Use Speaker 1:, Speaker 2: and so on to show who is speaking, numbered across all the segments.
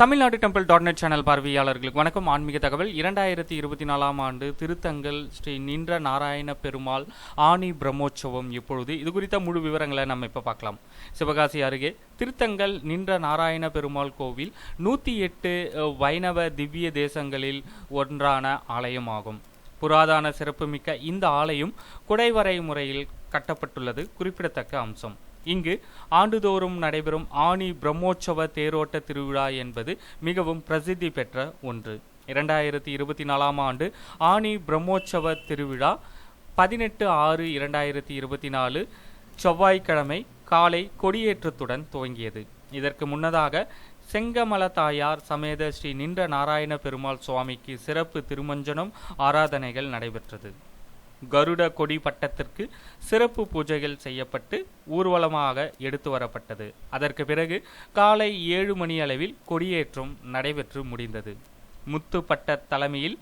Speaker 1: Tamil Nadu temple dot net channel பார்வையாளர்களுக்கு வணக்கம். ஆன்மீக தகவல். இரண்டாயிரத்தி இருபத்தி நாலாம் ஆண்டு திருத்தங்கல் ஸ்ரீ நின்ற நாராயண பெருமாள் ஆணி பிரம்மோற்சவம் இப்பொழுது. இது குறித்த முழு விவரங்களை நம்ம இப்போ பார்க்கலாம். சிவகாசி அருகே திருத்தங்கல் நின்ற நாராயண பெருமாள் கோவில் நூற்றி எட்டு வைணவ திவ்ய தேசங்களில் ஒன்றான ஆலயமாகும். புராதன சிறப்புமிக்க இந்த ஆலயம் குடைவரை முறையில் கட்டப்பட்டுள்ளது. குறிப்பிடத்தக்க அம்சம். இங்கு ஆண்டுதோறும் நடைபெறும் ஆணி பிரம்மோற்சவ தேரோட்ட திருவிழா என்பது மிகவும் பிரசித்தி பெற்ற ஒன்று. இரண்டாயிரத்தி இருபத்தி நாலாம் ஆண்டு ஆணி பிரம்மோற்சவ திருவிழா பதினெட்டு ஆறு இரண்டாயிரத்தி இருபத்தி நாலு செவ்வாய்க்கிழமை காலை கொடியேற்றத்துடன் துவங்கியது. இதற்கு முன்னதாக செங்கமல தாயார் சமேத ஸ்ரீ நின்ற நாராயண பெருமாள் சுவாமிக்கு சிறப்பு திருமஞ்சனம் ஆராதனைகள் நடைபெற்றது. கருட கொடி பட்டத்திற்கு சிறப்பு பூஜைகள் செய்யப்பட்டு ஊர்வலமாக எடுத்து வரப்பட்டது. அதற்கு பிறகு காலை ஏழு மணி அளவில் கொடியேற்றம் நடைபெற்று முடிந்தது. முத்துப்பட்ட தலைமையில்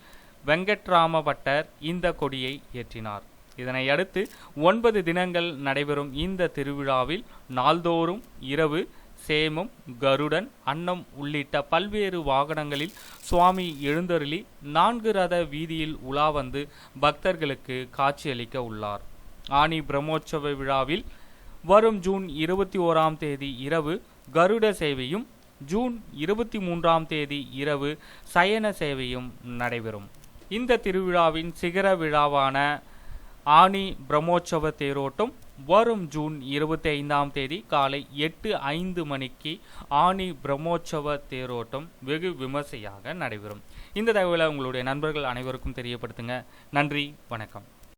Speaker 1: வெங்கட்ராம பட்டர் இந்த கொடியை ஏற்றினார். இதனை அடுத்து ஒன்பது தினங்கள் நடைபெறும் இந்த திருவிழாவில் நாள்தோறும் இரவு சேமம் கருடன் அன்னம் உள்ளிட்ட பல்வேறு வாகனங்களில் சுவாமி எழுந்தருளி நான்கு ரத வீதியில் உலா வந்து பக்தர்களுக்கு காட்சியளிக்க உள்ளார். ஆனி பிரம்மோற்சவ விழாவில் வரும் ஜூன் இருபத்தி ஓராம் தேதி இரவு கருட சேவையும் ஜூன் இருபத்தி மூன்றாம் தேதி இரவு சயன சேவையும் நடைபெறும். இந்த திருவிழாவின் சிகர விழாவான ஆனி பிரம்மோற்சவ தேரோட்டம் வரும் ஜூன் இருபத்தி ஐந்தாம் தேதி காலை எட்டு ஐந்து மணிக்கு ஆனி பிரம்மோற்சவ தேரோட்டம் வெகு விமர்சையாக நடைபெறும். இந்த தகவலை உங்களுடைய நண்பர்கள் அனைவருக்கும் தெரியப்படுத்துங்க. நன்றி வணக்கம்.